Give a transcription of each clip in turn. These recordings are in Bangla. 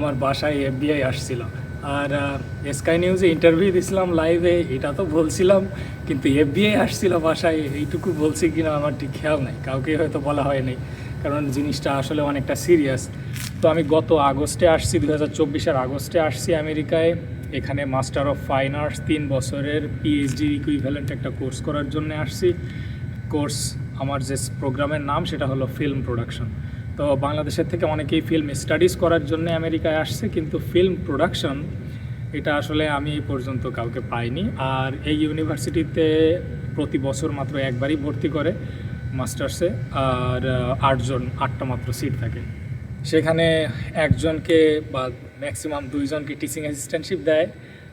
আমার বাসায় এফবিআই আসছিল। আর স্কাই নিউজে ইন্টারভিউ দিছিলাম লাইভে এটা তো বলছিলাম, কিন্তু এফবিআই আসছিল বাসায়, এইটুকু বলছি কিনা আমার ঠিক খেয়াল নাই কাউকে হয়তো বলা হয়নি কারণ জিনিসটা আসলে অনেকটা সিরিয়াস তো আমি গত আগস্টে আসছি দু হাজার চব্বিশের আগস্টে আসছি আমেরিকায়, এখানে মাস্টার অফ ফাইন আর্টস তিন বছরের পিএইচডি ইকুইভ্যালেন্ট একটা কোর্স করার জন্য আসছি। কোর্স আমার যে প্রোগ্রামের নাম, সেটা হলো ফিল্ম প্রোডাকশন তো বাংলাদেশের থেকে অনেকেই ফিল্ম স্টাডিজ করার জন্য আমেরিকায় আসছে, কিন্তু ফিল্ম প্রোডাকশন এটা আসলে আমি এই পর্যন্ত কাউকে পাইনি। আর এই ইউনিভার্সিটিতে প্রতি বছর মাত্র একবারই ভর্তি করে মাস্টার্সে, আর আটজন, আটটা মাত্র সিট থাকে। সেখানে একজনকে বা ম্যাক্সিমাম দুইজনকে টিচিং অ্যাসিস্ট্যান্টশিপ দেয়।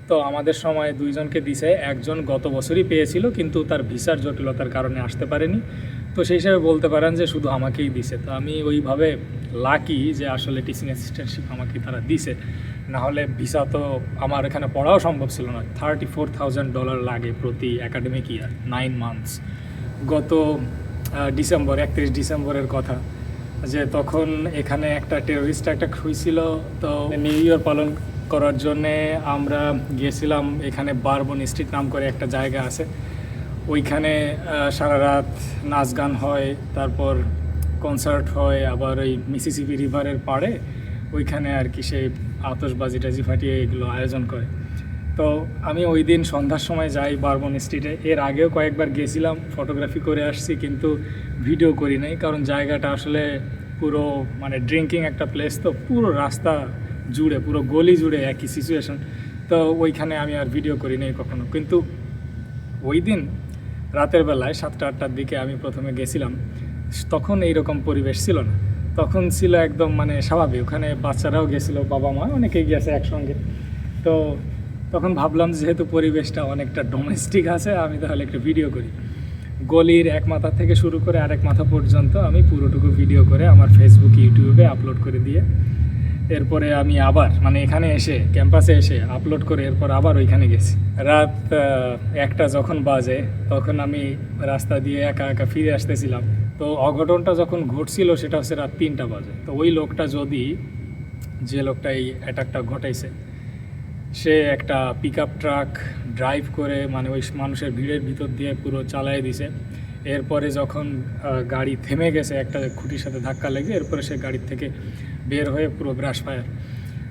তো আমাদের সময় দুইজনকে দিছে, একজন গত বছরই পেয়েছিল, কিন্তু তার ভিসার জটিলতার কারণে আসতে পারেনি। তো সেই হিসাবে বলতে পারেন যে শুধু আমাকেই দিছে। তো আমি ওইভাবে লাকি যে আসলে টিচিং অ্যাসিস্ট্যান্টশিপ আমাকে তারা দিছে। না হলে ভিসা তো আমার এখানে পড়াও সম্ভব ছিল না। থার্টি ফোর থাউজেন্ড ডলার লাগে প্রতি একাডেমিক ইয়ার নাইন মান্থস গত ডিসেম্বর একত্রিশ ডিসেম্বরের কথা। যে তখন এখানে একটা টেরোরিস্ট অ্যাটাক হয়েছিল তো নিউ ইয়ার পালন করার জন্যে আমরা গিয়েছিলাম এখানে বারবন স্ট্রিট নাম করে একটা জায়গা আছে। ওইখানে সারা রাত নাচ গান হয়, তারপর কনসার্ট হয়, আবার ওই মিসিসিপি রিভারের পাড়ে, ওইখানে আর কি সেই আতসবাজি টাজি ফাটিয়ে এগুলো আয়োজন করে। তো আমি ওই দিন সন্ধ্যার সময় যাই বারবন স্ট্রিটে এর আগেও কয়েকবার গেছিলাম ফটোগ্রাফি করে আসছি, কিন্তু ভিডিও করি নাই, কারণ জায়গাটা আসলে পুরো মানে ড্রিঙ্কিং একটা প্লেস তো, পুরো রাস্তা জুড়ে, পুরো গলি জুড়ে একই সিচুয়েশন তো ওইখানে আমি আর ভিডিও করি নাই কখনো। কিন্তু ওই দিন রাতের বেলায় সাতটা, আটটার দিকে আমি প্রথমে গেছিলাম। তখন এইরকম পরিবেশ ছিল না। তখন ছিল একদম মানে স্বাভাবিক। ওখানে বাচ্চারাও গেছিল, বাবা মা অনেকেই গেছে একসঙ্গে। তো তখন ভাবলাম যেহেতু পরিবেশটা অনেকটা ডোমেস্টিক আছে, আমি তাহলে একটা ভিডিও করি। গলির এক মাথা থেকে শুরু করে আরেক মাথা পর্যন্ত আমি পুরোটুকু ভিডিও করে আমার ফেসবুক ইউটিউবে আপলোড করে দিয়ে এরপরে আমি আবার মানে এখানে এসে, ক্যাম্পাসে এসে আপলোড করে এরপর আবার ওইখানে গেছি। রাত একটা যখন বাজে, তখন আমি রাস্তা দিয়ে একা একা ফিরে আসতেছিলাম। তো অঘটনটা যখন ঘটছিল, সেটা হচ্ছে রাত তিনটা বাজে। তো ওই লোকটা যদি, যে লোকটা এই অ্যাটাকটা ঘটাইছে, সে একটা পিক ট্রাক ড্রাইভ করে মানে ওই মানুষের ভিড়ের ভিতর দিয়ে পুরো চালায় দিছে। এরপরে যখন গাড়ি থেমে গেছে, একটা খুঁটির সাথে ধাক্কা লেগে, এরপরে সে গাড়ির থেকে বের হয়ে পুরো ব্রাশ ফায়ার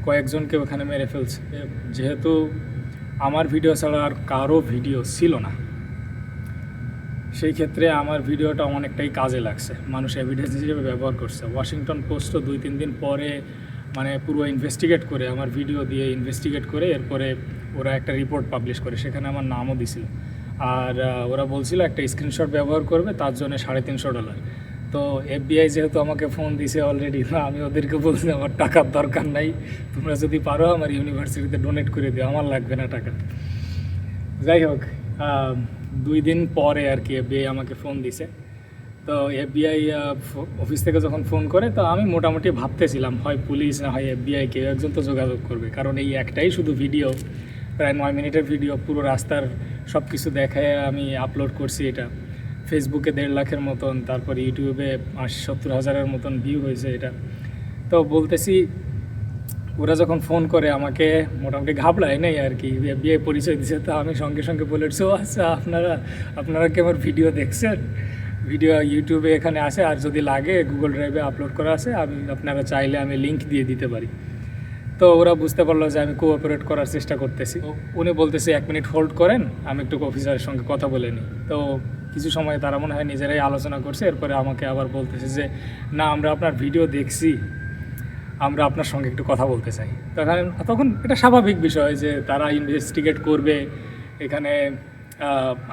কয়েকজনকে ওখানে মেরে ফেলছে। যেহেতু আমার ভিডিও ছাড়া আর কারও ভিডিও ছিল না, সেই ক্ষেত্রে আমার ভিডিওটা অনেকটাই কাজে লাগছে। মানুষ এভিডেন্স হিসেবে ব্যবহার করছে। ওয়াশিংটন পোস্টও দুই তিন দিন পরে মানে পুরো ইনভেস্টিগেট করে, আমার ভিডিও দিয়ে ইনভেস্টিগেট করে, এরপরে ওরা একটা রিপোর্ট পাবলিশ করে। সেখানে আমার নামও দিছিল। আর ওরা বলছিল একটা স্ক্রিনশট ব্যবহার করবে, তার জন্য সাড়ে তিনশো ডলার তো এফবিআই যেহেতু আমাকে ফোন দিছে অলরেডি আমি ওদেরকে বলছি, আমার টাকার দরকার নাই। তোমরা যদি পারো আমার ইউনিভার্সিটিতে ডোনেট করে দিও, আমার লাগবে না টাকা। যাই হোক দুই দিন পরে আর কি এফবিআই আমাকে ফোন দিছে। তো এফবিআই অফিস থেকে যখন ফোন করে, তো আমি মোটামুটি ভাবতেছিলাম, হয় পুলিশ না হয় এফবিআই কেউ একজন তো যোগাযোগ করবে। কারণ এই একটাই শুধু ভিডিও প্রায় নয় মিনিটের ভিডিও পুরো রাস্তার সব কিছু দেখায় আমি আপলোড করছি এটা। ফেসবুকে দেড় লাখের মতন তারপর ইউটিউবে সত্তর হাজারের মতন ভিউ হয়েছে এটা। তো বলতেছি ওরা যখন ফোন করে আমাকে মোটামুটি ঘাবড়ায় নেই আর কি বিয়ে পরিচয় দিছে তো আমি সঙ্গে সঙ্গে বলেছি ও আচ্ছা আপনারা আপনারা কি আমার ভিডিও দেখছেন? ভিডিও ইউটিউবে এখানে আছে আর যদি লাগে গুগল ড্রাইভে আপলোড করা আছে আমি আপনারা চাইলে আমি লিঙ্ক দিয়ে দিতে পারি। তো ওরা বুঝতে পারল যে আমি কোঅপারেট করার চেষ্টা করতেছি। উনি বলতেছে এক মিনিট হোল্ড করেন আমি একটু অফিসারের সঙ্গে কথা বলে নিই। তো কিছু সময় তারা মনে হয় নিজেরাই আলোচনা করছে, এরপরে আমাকে আবার বলতেছে যে, না, আমরা আপনার ভিডিও দেখছি, আমরা আপনার সঙ্গে একটু কথা বলতে চাই। তখন তখন এটা স্বাভাবিক বিষয় যে তারা ইনভেস্টিগেট করবে, এখানে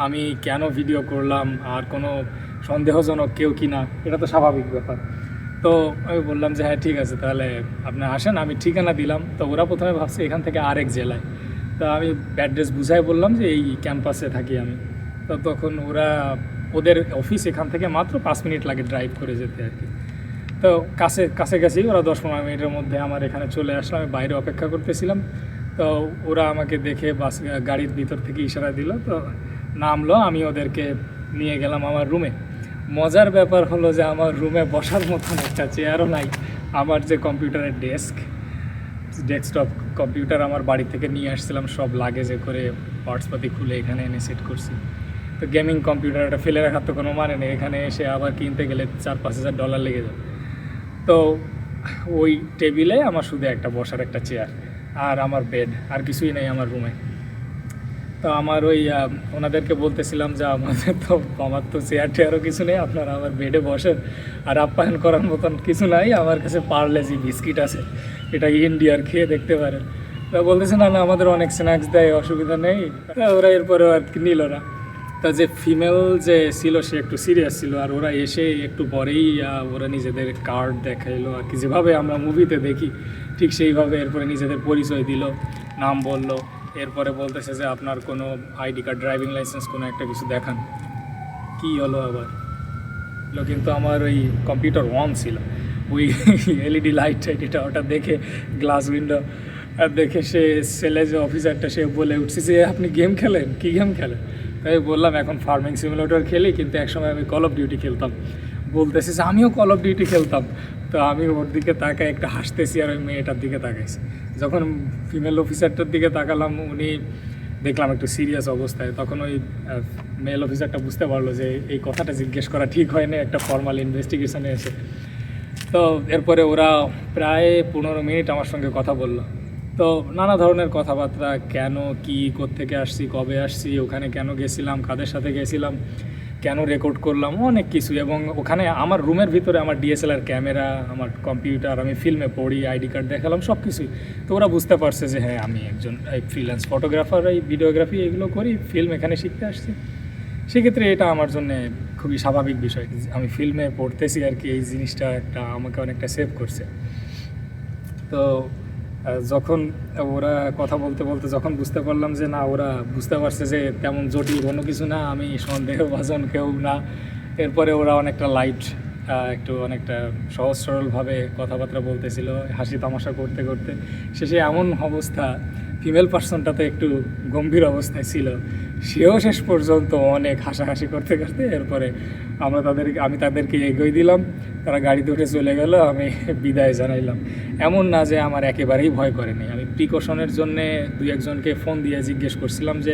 আমি কেন ভিডিও করলাম, আর কোনো সন্দেহজনক কেউ কি না এটা তো স্বাভাবিক ব্যাপার। তো আমি বললাম যে হ্যাঁ ঠিক আছে, তাহলে আপনি আসেন, আমি ঠিকানা দিলাম। তো ওরা প্রথমে ভাবছে এখান থেকে আরেক জেলায়। তো আমি অ্যাড্রেস বুঝাই বললাম যে, এই ক্যাম্পাসে থাকি আমি। তো তখন ওরা ওদের অফিস এখান থেকে মাত্র পাঁচ মিনিট লাগে ড্রাইভ করে যেতে আর কি। তো কাছে কাছাকাছি ওরা দশ পনেরো মিনিটের মধ্যে আমার এখানে চলে আসলো, আমি বাইরে অপেক্ষা করতেছিলাম। তো ওরা আমাকে দেখে বাস গাড়ির ভিতর থেকে ইশারা দিল, তো নামলো, আমি ওদেরকে নিয়ে গেলাম আমার রুমে মজার ব্যাপার হলো যে আমার রুমে বসার মতন একটা চেয়ারও নাই। আমার যে কম্পিউটারের ডেস্ক ডেস্কটপ কম্পিউটার আমার বাড়ি থেকে নিয়ে আসছিলাম, সব লাগেজে করে পার্টসপাতি খুলে এখানে এনে সেট করছি। তো গেমিং কম্পিউটারটা ফেলে রাখার তো কোনো মানে নেই। এখানে এসে আবার কিনতে গেলে চার পাঁচ হাজার ডলার লেগে যাবে। তো ওই টেবিলে আমার শুধু একটা বসার একটা চেয়ার আর আমার বেড আর কিছুই নেই আমার রুমে তো আমার ওই ওনাদেরকে বলতেছিলাম যে আমাদের তো আমার তো চেয়ার টেয়ারও কিছু নেই, আপনারা আমার বেডে বসেন। আর আপ্যায়ন করার মতন কিছু নাই, আমার কাছে পার্লেজি বিস্কিট আছে। এটা ইন্ডিয়ার খেয়ে দেখতে পারেন। তা বলতেছে, না না, আমাদের অনেক স্ন্যাক্স দেয়, অসুবিধা নেই। ওরা এরপরে আর কি নিল না। তা যে ফিমেল যে ছিল, সে একটু সিরিয়াস ছিল আর ওরা এসে একটু পরেই ওরা নিজেদের কার্ড দেখাইলো আর কি। যেভাবে আমরা মুভিতে দেখি, ঠিক সেইভাবে এরপরে নিজেদের পরিচয় দিল, নাম বলল, এরপরে বলতেছে যে আপনার কোনো আইডি কার্ড ড্রাইভিং লাইসেন্স কোনো একটা কিছু দেখান। কি হলো আবার? কিন্তু আমার ওই কম্পিউটার অন ছিল। ওই এলইডি লাইট টাইট এটা ওটা দেখে গ্লাস উইন্ডো আর দেখে সে সেলে যে অফিসারটা সে বলে উঠছে যে, আপনি গেম খেলেন? কি গেম খেলেন? তাই বললাম, এখন ফার্মিং সিমুলেটর খেলি, কিন্তু একসময় আমি কল অফ ডিউটি খেলতাম। বলতেছি যে, আমিও কল অফ ডিউটি খেলতাম। তো আমি ওর দিকে তাকাই একটা হাসতেছি আর ওই মেয়েটার দিকে তাকাইছি। যখন ফিমেল অফিসারটার দিকে তাকালাম, উনি দেখলাম একটু সিরিয়াস অবস্থায়। তখন ওই মেল অফিসারটা বুঝতে পারল যে, এই কথাটা জিজ্ঞেস করা ঠিক হয়নি, একটা ফর্মাল ইনভেস্টিগেশনে এসে। তো এরপরে ওরা প্রায় পনেরো মিনিট আমার সঙ্গে কথা বলল। তো নানা ধরনের কথাবার্তা, কেন, কি থেকে আসছি, কবে আসছি, ওখানে কেন গেছিলাম, কাদের সাথে গেছিলাম, কেন রেকর্ড করলাম, অনেক কিছু এবং ওখানে আমার রুমের ভিতরে আমার ডিএসএলআর ক্যামেরা, আমার কম্পিউটার, আমি ফিল্মে পড়ি, আইডি কার্ড দেখালাম সব কিছুই তো ওরা বুঝতে পারছে যে হ্যাঁ আমি একজন, এই ফ্রিল্যান্স ফটোগ্রাফার এই ভিডিওগ্রাফি এগুলো করি ফিল্ম এখানে শিখতে আসছি। সেক্ষেত্রে এটা আমার জন্য খুবই স্বাভাবিক বিষয় আমি ফিল্মে পড়তেছি আর কি, এই জিনিসটা একটা আমাকে অনেকটা সেভ করছে। তো যখন ওরা কথা বলতে বলতে যখন বুঝতে পারলাম যে না, ওরা বুঝতে পারছে যে তেমন জটিল কোনো কিছু না, আমি সন্দেহভাজন কেউ না। এরপরে ওরা অনেকটা লাইট একটু অনেকটা সহজ সরলভাবে কথাবার্তা বলতেছিল, হাসি তামাশা করতে করতে। শেষে এমন অবস্থা ফিমেল পার্সনটা তো একটু গম্ভীর অবস্থায় ছিল। সেও শেষ পর্যন্ত অনেক হাসাহাসি করতে করতে এরপরে আমরা তাদেরকে আমি তাদেরকে এগোই দিলাম। তারা গাড়িতে উঠে চলে গেল, আমি বিদায় জানাইলাম। এমন না যে আমার একেবারেই ভয় করেনি আমি প্রিকশনের জন্য দুই একজনকে ফোন দিয়ে জিজ্ঞেস করছিলাম যে,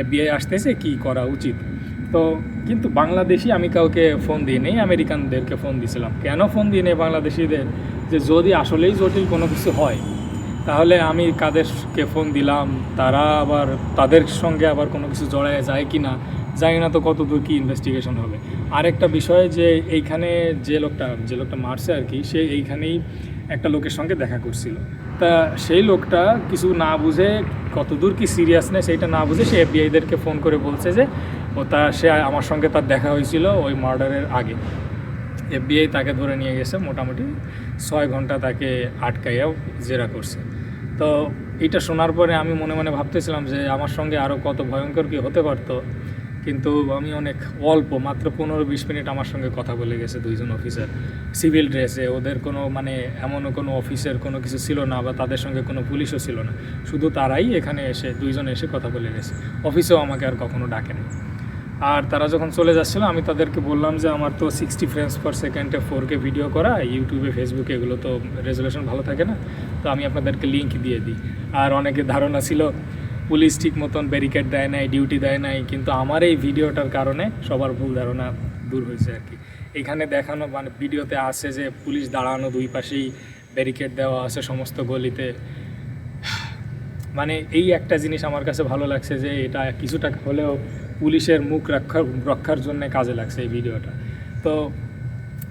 এফবিআই আসতেছে? কি করা উচিত? তো কিন্তু বাংলাদেশি আমি কাউকে ফোন দিই নেই, আমেরিকানদেরকে ফোন দিয়েছিলাম কেন ফোন দিই নেই বাংলাদেশিদের? যে যদি আসলেই জটিল কোনো কিছু হয় তাহলে আমি কাদেরকে ফোন দিলাম, তারা আবার তাদের সঙ্গে আবার কোনো কিছু জড়ায় যায় কি না, জানি না তো কত দূর কী ইনভেস্টিগেশন হবে। আরেকটা বিষয় যে এইখানে যে লোকটা যে লোকটা মারছে আর কি, সে এইখানেই একটা লোকের সঙ্গে দেখা করছিল। তা সেই লোকটা কিছু না বুঝে কত দূর কি সিরিয়াসনেস এইটা না বুঝে সে এফবিআইদেরকে ফোন করে বলছে যে, ও তা, সে আমার সঙ্গে তার দেখা হয়েছিল ওই মার্ডারের আগে। এফবিআই তাকে ধরে নিয়ে গেছে, মোটামুটি ছয় ঘণ্টা তাকে আটকাইয়াও জেরা করছে। তো এটা শোনার পরে আমি মনে মনে ভাবতেছিলাম যে আমার সঙ্গে আরও কত ভয়ঙ্কর কি হতে পারতো। কিন্তু আমি অনেক অল্প, মাত্র পনেরো বিশ মিনিট আমার সঙ্গে কথা বলে গেছে দুইজন অফিসার সিভিল ড্রেসে, ওদের কোনো মানে এমনও কোনো অফিসের কোনো কিছু ছিল না বা তাদের সঙ্গে কোনো পুলিশও ছিল না। শুধু তারাই এখানে এসে, দুইজন এসে কথা বলে গেছে। অফিসেও আমাকে আর কখনো ডাকেনি। আর তারা যখন চলে যাচ্ছিল, আমি তাদেরকে বললাম যে, আমার তো সিক্সটি ফ্রেমস পার সেকেন্ডে ফোর কে ভিডিও করা ইউটিউবে ফেসবুকে এগুলো তো রেজলিউশন ভালো থাকে না, তো আমি আপনাদেরকে লিঙ্ক দিয়ে দিই। আর অনেকের ধারণা ছিল, পুলিশ ঠিক মতন ব্যারিকেড দেয় নাই ডিউটি দেয় নাই, কিন্তু আমার এই ভিডিওটার কারণে সবার ভুল ধারণা দূর হয়েছে আর কি। এখানে দেখানো মানে ভিডিওতে আসে যে, পুলিশ দাঁড়ানো দুই পাশেই ব্যারিকেড দেওয়া আছে সমস্ত গলিতে মানে এই একটা জিনিস আমার কাছে ভালো লাগছে যে এটা কিছুটা হলেও পুলিশের মুখ রক্ষার রক্ষার জন্য কাজে লাগছে এই ভিডিওটা। তো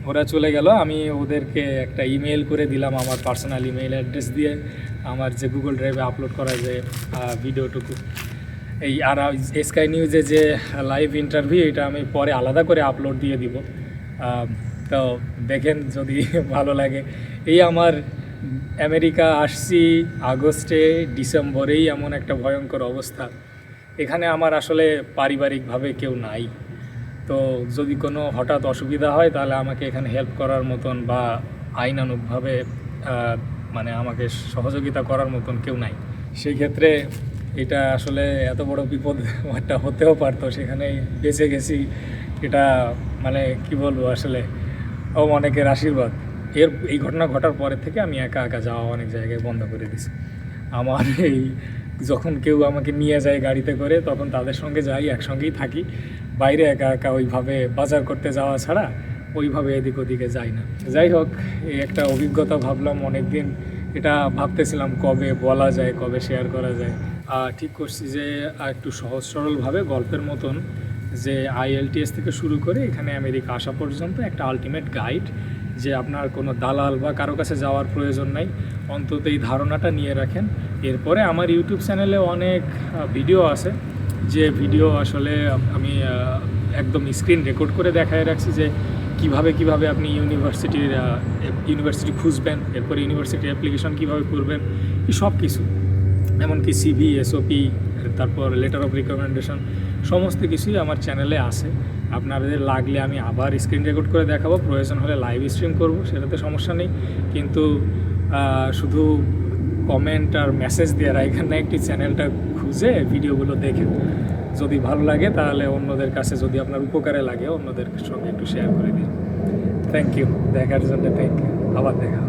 ওরা চলে গেল, আমি ওদেরকে একটা ইমেল করে দিলাম আমার পার্সোনাল ইমেল অ্যাড্রেস দিয়ে, আমার যে গুগল ড্রাইভে আপলোড করা যে ভিডিওটুকু। এই আর স্কাই নিউজে যে লাইভ ইন্টারভিউ, এটা আমি পরে আলাদা করে আপলোড দিয়ে দিব। তো দেখেন যদি ভালো লাগে। এই আমার আমেরিকা আসছি আগস্টে ডিসেম্বরেই এমন একটা ভয়ঙ্কর অবস্থা। এখানে আমার আসলে পারিবারিকভাবে কেউ নাই। তো যদি কোনো হঠাৎ অসুবিধা হয় তাহলে আমাকে এখানে হেল্প করার মতন বা আইনানুগভাবে আহ, মানে আমাকে সহযোগিতা করার মতন কেউ নাই। সেই ক্ষেত্রে এটা আসলে এত বড় বিপদ একটা হতেও পারতো সেখানে বেঁচে গেছি। এটা মানে কি বলব আসলে? ও অনেকের আশীর্বাদ। এর এই ঘটনা ঘটার পরের থেকে আমি একা একা যাওয়া অনেক জায়গায় বন্ধ করে দিছি। আমার এই যখন কেউ আমাকে নিয়ে যায় গাড়িতে করে, তখন তাদের সঙ্গে যাই, একসঙ্গেই থাকি। বাইরে একা একা ওইভাবে বাজার করতে যাওয়া ছাড়া ওইভাবে এদিক ওদিকে যাই না। যাই হোক, এই একটা অভিজ্ঞতা ভাবলাম অনেক দিন এটা ভাবতেছিলাম কবে বলা যায়, কবে শেয়ার করা যায়। আর ঠিক করছি যে একটু সহজ সরলভাবে গল্পের মতন যে আইএলটিএস থেকে শুরু করে এখানে আমেরিকা আসা পর্যন্ত একটা আলটিমেট গাইড যে আপনার কোনো দালাল বা কারও কাছে যাওয়ার প্রয়োজন নাই, অন্তত এই ধারণাটা নিয়ে রাখেন। এরপরে আমার ইউটিউব চ্যানেলে অনেক ভিডিও আছে, যে ভিডিও আসলে আমি একদম স্ক্রিন রেকর্ড করে দেখায় রাখছি যে কীভাবে কীভাবে আপনি ইউনিভার্সিটির ইউনিভার্সিটি খুঁজবেন, এরপরে ইউনিভার্সিটির অ্যাপ্লিকেশন কীভাবে করবেন, এই সব কিছু। এমনকি সিভি, এসওপি, তারপর লেটার অফ রিকমেন্ডেশন, সমস্ত কিছুই আমার চ্যানেলে আছে। আপনাদের লাগলে আমি আবার স্ক্রিন রেকর্ড করে দেখাবো। প্রয়োজন হলে লাইভ স্ট্রিম করব, সেটাতে সমস্যা নেই। কিন্তু শুধু কমেন্ট আর মেসেজ দিয়ে এখানে একটি চ্যানেলটা খুঁজে ভিডিওগুলো দেখেন যদি ভালো লাগে, তাহলে অন্যদের কাছে যদি আপনার উপকারে লাগে, অন্যদের সঙ্গে একটু শেয়ার করে দিন। থ্যাংক ইউ দেখার জন্য থ্যাংক ইউ আবার দেখা।